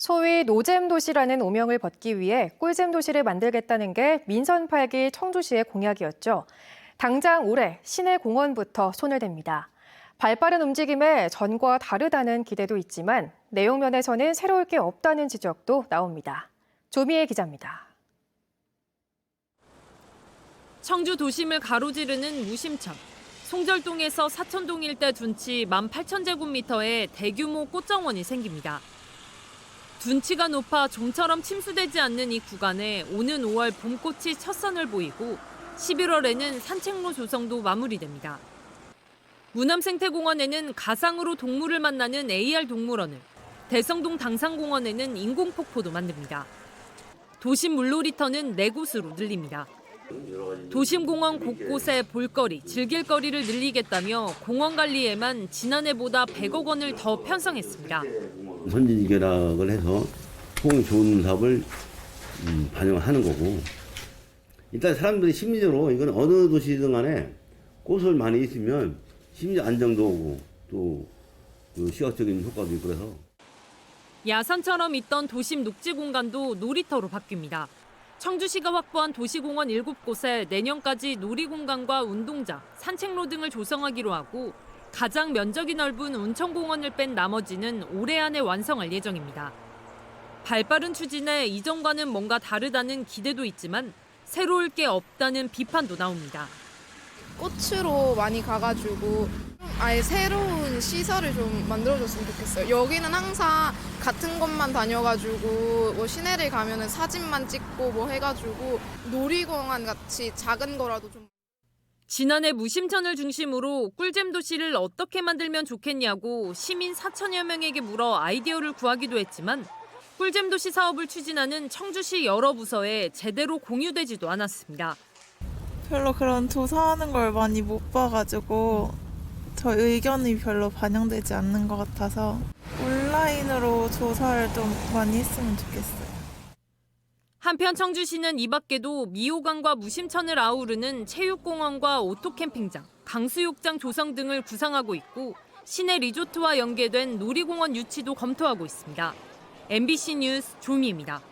소위 노잼 도시라는 오명을 벗기 위해 꿀잼 도시를 만들겠다는 게 민선 8기 청주시의 공약이었죠. 당장 올해 시내 공원부터 손을 댑니다. 발빠른 움직임에 전과 다르다는 기대도 있지만 내용 면에서는 새로울 게 없다는 지적도 나옵니다. 조미애 기자입니다. 청주 도심을 가로지르는 무심천. 송절동에서 사천동 일대 둔치 18,000제곱미터의 대규모 꽃정원이 생깁니다. 둔치가 높아 좀처럼 침수되지 않는 이 구간에 오는 5월 봄꽃이 첫 선을 보이고 11월에는 산책로 조성도 마무리됩니다. 무남생태공원에는 가상으로 동물을 만나는 AR 동물원을, 대성동 당산공원에는 인공폭포도 만듭니다. 도심 물놀이터는 네 곳으로 늘립니다. 도심공원 곳곳에 볼거리, 즐길거리를 늘리겠다며 공원 관리에만 지난해보다 100억 원을 더 편성했습니다. 선진결합을 해서 호응 좋은 사업을 음, 반영하는 거고 일단 사람들이 심리적으로 이건 어느 도시든 간에 꽃을 많이 있으면 심리 안정도 오고 또 그 시각적인 효과도 있고 그래서 야산처럼 있던 도심 녹지 공간도 놀이터로 바뀝니다. 청주시가 확보한 도시공원 7곳에 내년까지 놀이공간과 운동장, 산책로 등을 조성하기로 하고 가장 면적이 넓은 운천공원을 뺀 나머지는 올해 안에 완성할 예정입니다. 발빠른 추진에 이전과는 뭔가 다르다는 기대도 있지만 새로울 게 없다는 비판도 나옵니다. 꽃으로 많이 가가지고 좀 아예 새로운 시설을 좀 만들어줬으면 좋겠어요. 여기는 항상 같은 곳만 다녀가지고 뭐 시내를 가면은 사진만 찍고 뭐 해가지고 놀이공원 같이 작은 거라도 좀 지난해 무심천을 중심으로 꿀잼 도시를 어떻게 만들면 좋겠냐고 시민 4천여 명에게 물어 아이디어를 구하기도 했지만 꿀잼 도시 사업을 추진하는 청주시 여러 부서에 제대로 공유되지도 않았습니다. 별로 그런 조사하는 걸 많이 못 봐가지고 저 의견이 별로 반영되지 않는 것 같아서 온라인으로 조사를 좀 많이 했으면 좋겠어요. 한편 청주시는 이 밖에도 미호강과 무심천을 아우르는 체육공원과 오토캠핑장, 강수욕장 조성 등을 구상하고 있고 시내 리조트와 연계된 놀이공원 유치도 검토하고 있습니다. MBC 뉴스 조미입니다.